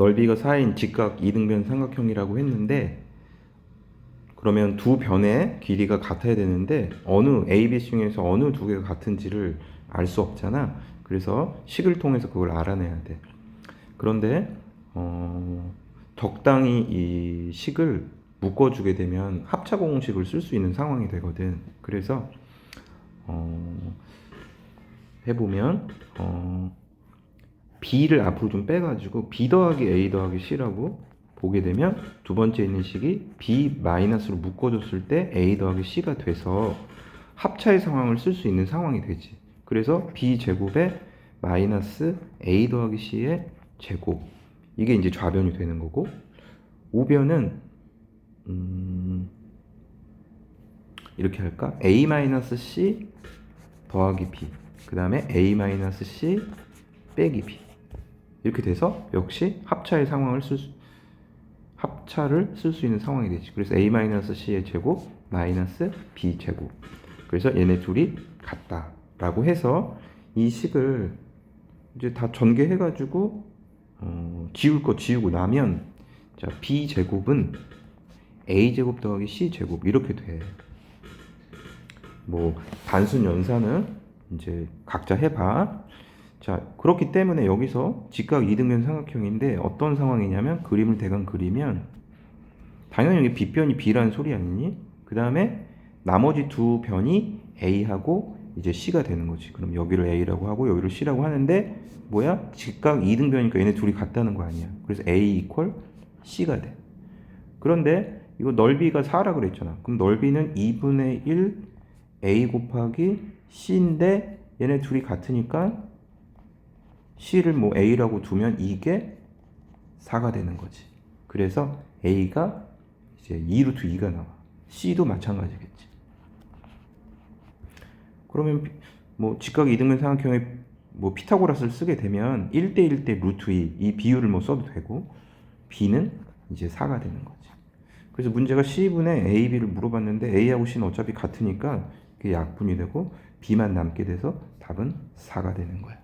넓이가 4인 직각 이등변 삼각형이라고 했는데 그러면 두 변의 길이가 같아야 되는데 어느 A, B 중에서 어느 두 개가 같은지를 알 수 없잖아. 그래서 식을 통해서 그걸 알아내야 돼. 그런데 어, 적당히 이 식을 묶어주게 되면 합차 공식을 쓸 수 있는 상황이 되거든. 그래서 어, 해보면 어, B를 앞으로 좀 빼가지고 B 더하기 A 더하기 C라고 보게 되면 두 번째 있는 식이 B 마이너스로 묶어줬을 때 A 더하기 C가 돼서 합차의 상황을 쓸 수 있는 상황이 되지. 그래서 B 제곱에 마이너스 A 더하기 C의 제곱 이게 이제 좌변이 되는 거고 우변은 음, 이렇게 할까? A 마이너스 C 더하기 B 그 다음에 A 마이너스 C 빼기 B 이렇게 돼서 역시 합차의 상황을 쓸 수, 합차를 쓸 수 있는 상황이 되지. 그래서 a 마이너스 c의 제곱 마이너스 b 제곱. 그래서 얘네 둘이 같다라고 해서 이 식을 이제 다 전개해 가지고 어, 지울 거 지우고 나면 자 b 제곱은 a 제곱 더하기 c 제곱 이렇게 돼. 뭐 단순 연산은 이제 각자 해봐. 자 그렇기 때문에 여기서 직각 이등변 삼각형인데 어떤 상황이냐면 그림을 대강 그리면 당연히 여기 빗변이 B라는 소리 아니니? 그 다음에 나머지 두 변이 A하고 이제 C가 되는 거지. 그럼 여기를 A라고 하고 여기를 C라고 하는데 뭐야? 직각 이등변이니까 얘네 둘이 같다는 거 아니야. 그래서 A 이퀄 C가 돼. 그런데 이거 넓이가 4라 그랬잖아. 그럼 넓이는 2분의 1 A 곱하기 C인데 얘네 둘이 같으니까 C를 뭐 A라고 두면 이게 4가 되는 거지. 그래서 A가 이제 2루트 2가 나와. C도 마찬가지겠지. 그러면 비- 뭐 직각 이등변 삼각형에 뭐 피타고라스를 쓰게 되면 1대 1대 루트 2 이 비율을 뭐 써도 되고 B는 이제 4가 되는 거지. 그래서 문제가 C분의 A, B를 물어봤는데 A하고 C는 어차피 같으니까 그게 약분이 되고 B만 남게 돼서 답은 4가 되는 거야.